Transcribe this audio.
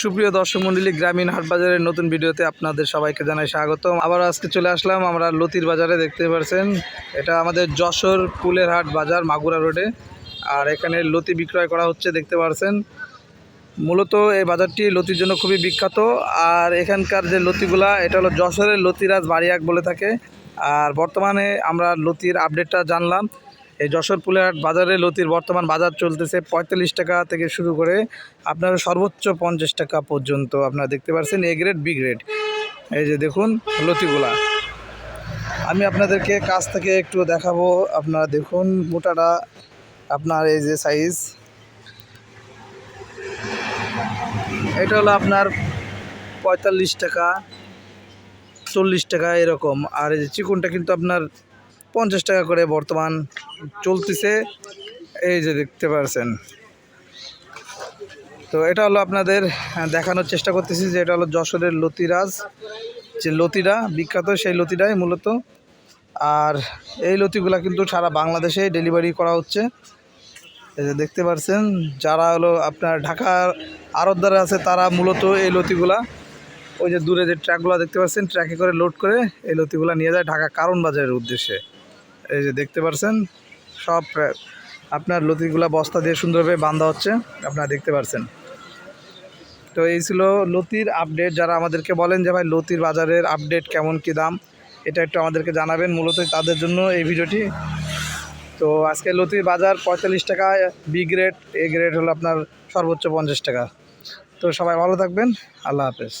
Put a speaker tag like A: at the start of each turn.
A: সুপ্রিয় দর্শক মন্ডলী, গ্রামীণ হাট বাজারের নতুন ভিডিওতে আপনাদের সবাইকে জানাই স্বাগত আবার আজকে চলে আসলাম আমরা লতির বাজারে, দেখতে পাচ্ছেন এটা আমাদের যশোর ফুলের হাট বাজার, মাগুরা রোডে। আর এখানে লতি বিক্রয় করা হচ্ছে, দেখতে পাচ্ছেন মূলত এই বাজারটি লতির জন্য খুবই বিখ্যাত। আর এখানকার যে লতিগুলা, এটা হলো যশোরের লতিরাজ বাড়িয়াক বলে থাকে। আর বর্তমানে আমরা লতির আপডেটটা জানলাম। এই যশোর পুলেহাট বাজারে লতির বর্তমান বাজার চলতেছে পঁয়তাল্লিশ টাকা থেকে শুরু করে আপনার সর্বোচ্চ পঞ্চাশ টাকা পর্যন্ত আপনারা দেখতে পাচ্ছেন এ গ্রেড, বি গ্রেড। এই যে দেখুন লতিগুলা। আমি আপনাদেরকে কাছ থেকে একটু দেখাবো, আপনারা দেখুন মোটাটা, আপনার এই যে সাইজ এটা হলো আপনার পঁয়তাল্লিশ টাকা, চল্লিশ টাকা এরকম। আর এই যে চিকুনটা কিন্তু আপনার পঞ্চাশ টাকা করে বর্তমান চলতেছে। এই যে দেখতে পারছেন। তো এটা হলো আপনাদের দেখানোর চেষ্টা করতেছি যে এটা হলো যশোরের লতিরাজ। যে লতিটা বিখ্যাত সেই লতিটাই মূলত। আর এই লতিগুলা কিন্তু সারা বাংলাদেশে ডেলিভারি করা হচ্ছে। এই যে দেখতে পাচ্ছেন যারা হলো আপনার ঢাকার আড়তদার আছে, তারা মূলত এই লতিগুলা, ওই যে দূরে যে ট্র্যাকগুলো দেখতে পাচ্ছেন ট্র্যাকে করে লোড করে এই লতিগুলা নিয়ে যায় ঢাকা কারণ বাজারের উদ্দেশ্যে। এই যে দেখতে পাচ্ছেন সব আপনার লতিগুলা বস্তা দিয়ে সুন্দরভাবে বাঁধা হচ্ছে, আপনারা দেখতে পাচ্ছেন তো এই ছিল লতির আপডেট, যারা আমাদেরকে বলেন যে ভাই লতির বাজারের আপডেট কেমন, কী দাম, এটা একটু আমাদেরকে জানাবেন মূলত তাদের জন্য এই ভিডিওটি। তো আজকে লতির বাজার পঁয়তাল্লিশ টাকা, বি গ্রেড, এ গ্রেড হলো আপনার সর্বোচ্চ পঞ্চাশ টাকা। তো সবাই ভালো থাকবেন, আল্লাহ হাফেজ।